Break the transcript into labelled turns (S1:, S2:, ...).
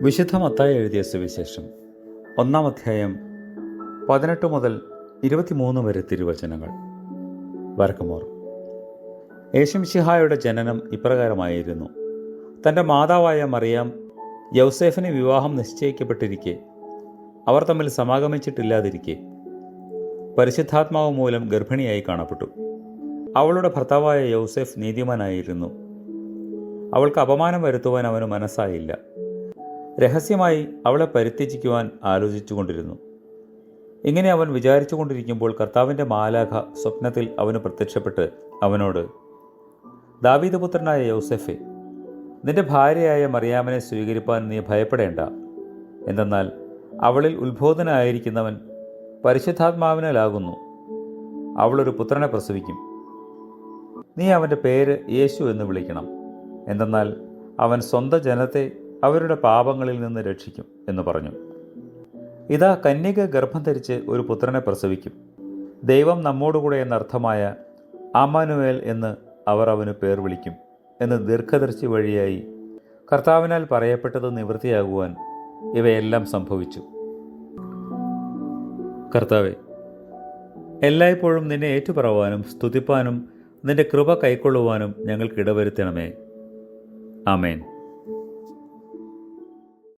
S1: വിശുദ്ധ മത്തായി എഴുതിയ സുവിശേഷം ഒന്നാം അധ്യായം പതിനെട്ട് മുതൽ ഇരുപത്തിമൂന്ന് വരെ തിരുവചനങ്ങൾ. വരക്കമോർ. യേശുംഷിഹായുടെ ജനനം ഇപ്രകാരമായിരുന്നു. തന്റെ മാതാവായ മറിയാം യൗസേഫിന് വിവാഹം നിശ്ചയിക്കപ്പെട്ടിരിക്കെ അവർ തമ്മിൽ സമാഗമിച്ചിട്ടില്ലാതിരിക്കെ പരിശുദ്ധാത്മാവ് മൂലം ഗർഭിണിയായി കാണപ്പെട്ടു. അവളുടെ ഭർത്താവായ യൗസേഫ് നീതിമാനായിരുന്നു. അവൾക്ക് അപമാനം വരുത്തുവാൻ അവന് മനസ്സായില്ല. രഹസ്യമായി അവളെ പരിത്യജിക്കുവാൻ ആലോചിച്ചുകൊണ്ടിരുന്നു. ഇങ്ങനെ അവൻ വിചാരിച്ചുകൊണ്ടിരിക്കുമ്പോൾ കർത്താവിന്റെ മാലാഖ സ്വപ്നത്തിൽ അവന് പ്രത്യക്ഷപ്പെട്ട് അവനോട് ദാവീദപുത്രനായ യോസഫെ നിന്റെ ഭാര്യയായ മറിയാമനെ സ്വീകരിപ്പാൻ നീ ഭയപ്പെടേണ്ട. എന്തെന്നാൽ അവളിൽ ഉത്ബോധനായിരിക്കുന്നവൻ പരിശുദ്ധാത്മാവിനാലാകുന്നു. അവളൊരു പുത്രനെ പ്രസവിക്കും. നീ അവന്റെ പേര് യേശു എന്ന് വിളിക്കണം. എന്തെന്നാൽ അവൻ സ്വന്തം ജനത്തെ അവരുടെ പാപങ്ങളിൽ നിന്ന് രക്ഷിക്കും എന്ന് പറഞ്ഞു. ഇതാ കന്യക ഗർഭം ധരിച്ച് ഒരു പുത്രനെ പ്രസവിക്കും. ദൈവം നമ്മോടുകൂടെ എന്നർത്ഥമായ അമാനുവേൽ എന്ന് അവർ അവന് പേർ വിളിക്കും എന്ന് ദീർഘദർശി വഴിയായി കർത്താവിനാൽ പറയപ്പെട്ടത് നിവൃത്തിയാകുവാൻ ഇവയെല്ലാം സംഭവിച്ചു. കർത്താവെ എല്ലായ്പ്പോഴും നിന്നെ ഏറ്റുപറവാനും സ്തുതിപ്പാനും നിന്റെ കൃപ കൈക്കൊള്ളുവാനും ഞങ്ങൾക്ക് ഇടവരുത്തണമേ. ആമേൻ